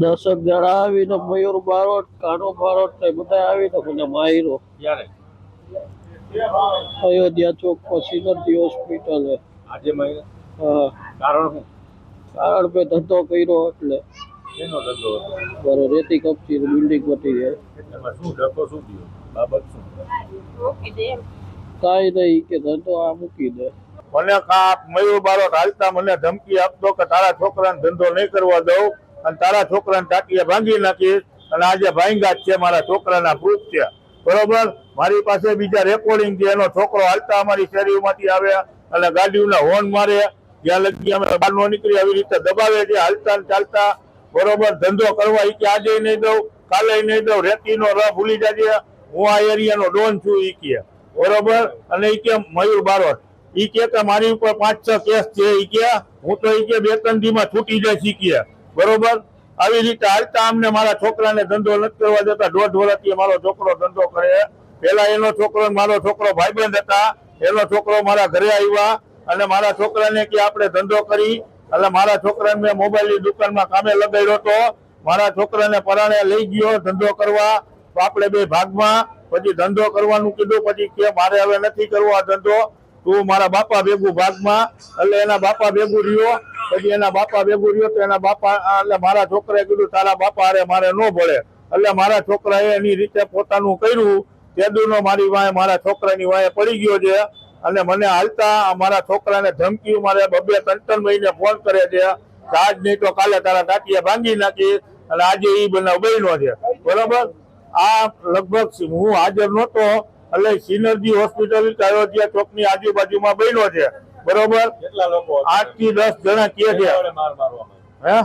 દસક જણા આવીને મયુર બારોટ કાનો બારોટ ને બધા આવીને મને માર્યો. અયોધ્યા ચોક પછી નથી હોસ્પિટલે આજે કારણ શું? કારણ કે ધંધો કર્યો એટલે. એનો ધંધો બરો રેતી કપચી બિલ્ડિંગ બની ગઈ શું ડકો શું થયો? બાબત શું? કાંઈ નહીં કે ધંધો આ મૂકી દે. મને કા મયુર બારોટ હાલતા મને ધમકી આપતો કે તારા છોકરાને ધંધો નહીં કરવા દઉં. અને તારા છોકરાને ટાંટીએ ભાંગી નાખીશ અને આજે ભાંગા છે મારા છોકરાના પ્રૂફ છે. બરોબર? મારી પાસે બીજા રેકોર્ડિંગ છે, એનો છોકરો હાલતા અમારી શેરીમાંથી આવે અને ગાડીઓના હોર્ન મારે. જ્યાં લગી અમે બહાર નો નીકળી, આવી રીતે દબાવે છે, હાલતા ચાલતા. બરોબર? ધંધો કરવા ઈ કે આજે નહીં દઉં, કાલે નહીં દઉં, રેતીનો રહ ભૂલી જાજે. હું આ એરિયાનો ડોન છું ઈ કે. બરોબર? અને ઈ કે મયુર બારોટ. ઈ કે મારી ઉપર પાંચ છ કેસ છે, ઈ કે. હું તો ઈ કે બે ત્રણ દીમાં છૂટી જાય શીખીએ બરોબર? આવી રીતે હાલતા અમને મારા છોકરાને ધંધો નથી કરવા દેતા. દોઢ વર્ષથી મારો છોકરો ધંધો કરે. પેલા એનો છોકરો મારો છોકરો ભાઈબંધ હતા. એનો છોકરો મારા ઘરે આવ્યા અને મારા છોકરાને કે આપણે ધંધો કરી. એટલે મારા છોકરાને મેં મોબાઈલની દુકાનમાં કામે લગાડ્યો હતો. મારા છોકરાને પરાણે લઈ ગયો ધંધો કરવા. આપણે બે ભાગમાં. પછી ધંધો કરવાનું કીધું. પછી કે મારે હવે નથી કરવો આ ધંધો. તું મારા બાપા ભેગું ભાગમાં. એટલે એના બાપા ભેગું રહ્યો. પછી એના બાપા ભેગું રહ્યો તો એના બાપા એટલે મારા છોકરાએ કીધું, તારા બાપા અરે મારે ન ભળે એટલે મારા છોકરાએ એની રીતે પોતાનું કર્યું. તેદુનો મારી વાંહે, મારા છોકરાની વાંહે પડી ગયો છે. અને મને હાલતા મારા છોકરાને ધમકી મારે બબે ત્રણ ત્રણ મહિને ફોન કરે છે. આજ નહીં તો કાલે તારા ટાટિયા ભાંગી નાખી અને આજે એ બનાવ બન્યો છે. બરોબર? આ લગભગ હું હાજર નહોતો. એટલે સિનર્જી હોસ્પિટલ અયોધ્યા ચોકની આજુબાજુમાં બન્યો છે. બરોબર? આઠથી દસ જણા કે છે. હે?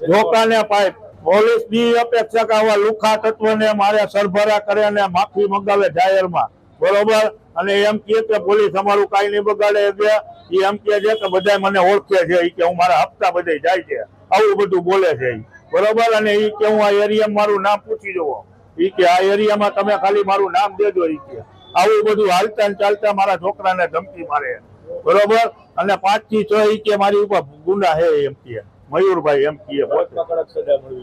ધોકાને પાઇપ. પોલીસની અપેક્ષા કે આવા લુખા તત્વને મારે સરભરા કરે અને માફી મંગાવે જાહેરમાં. બરોબર? અને એમ કે પોલીસ અમારું કઈ નહીં બગાડે કે એ એમ કે છે કે બધા મને ઓળખે છે. ઈ કે હું મારા હપ્તા બધે જાય છે. આવું બધું બોલે છે બરોબર? અને એ કે હું આ એરિયામાં મારું નામ પૂછી જવો. ઈ કે આ એરિયામાં તમે ખાલી મારું નામ દેજો ઈ કે. આવું બધું હાલતા ચાલતા મારા છોકરાને ધમકી મારે. બરોબર? અને પાંચથી છ કે મારી ઉપર ગુના હે એમ કે. મયુરભાઈ એમ કે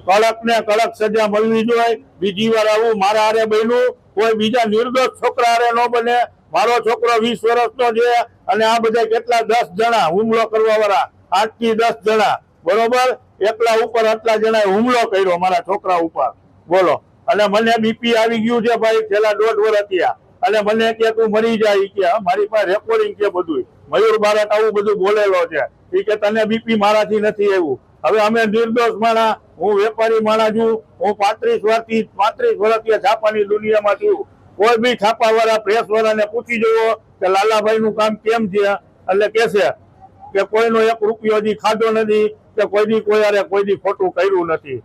કડક ને કડક સજા મળવી જોઈએ. બીજી વાર આવું મારા હારે બન્યું. કોઈ બીજા નિર્દોષ છોકરા હારે ન બને. મારો છોકરો વીસ વર્ષનો છે અને આ બધા કેટલા દસ જણા હુમલો કરવા વાળા? આઠથી દસ જણા. બરોબર? એકલા ઉપર આટલા જણાએ હુમલો કર્યો મારા છોકરા ઉપર. બોલો. અને મને બીપી આવી ગયું છે ભાઈ છેલ્લા દોઢ વર્ષ અને મને કે તું મરી જાય કે. મારી પાસે રેકોર્ડિંગ છે બધું મયુર બારટ આવું બધું બોલેલો છે. એ કે તને બીપી મારાથી નથી આવ્યું. હવે અમે નિર્દોષ માણા, હું વેપારી માણા છું, હું પાંત્રીસ વર્ષથી પાંત્રીસ વર્ષથી છાપાની દુનિયામાં છું. કોઈ બી છાપા વાળા પ્રેસ વાળાને પૂછી જુઓ કે લાલાભાઈ નું કામ કેમ છે? એટલે કેશે કે કોઈનો એક રૂપિયો હજી ખાધો નથી, કે કોઈની કોઈ અરે કોઈ દી ખોટું કર્યું નથી.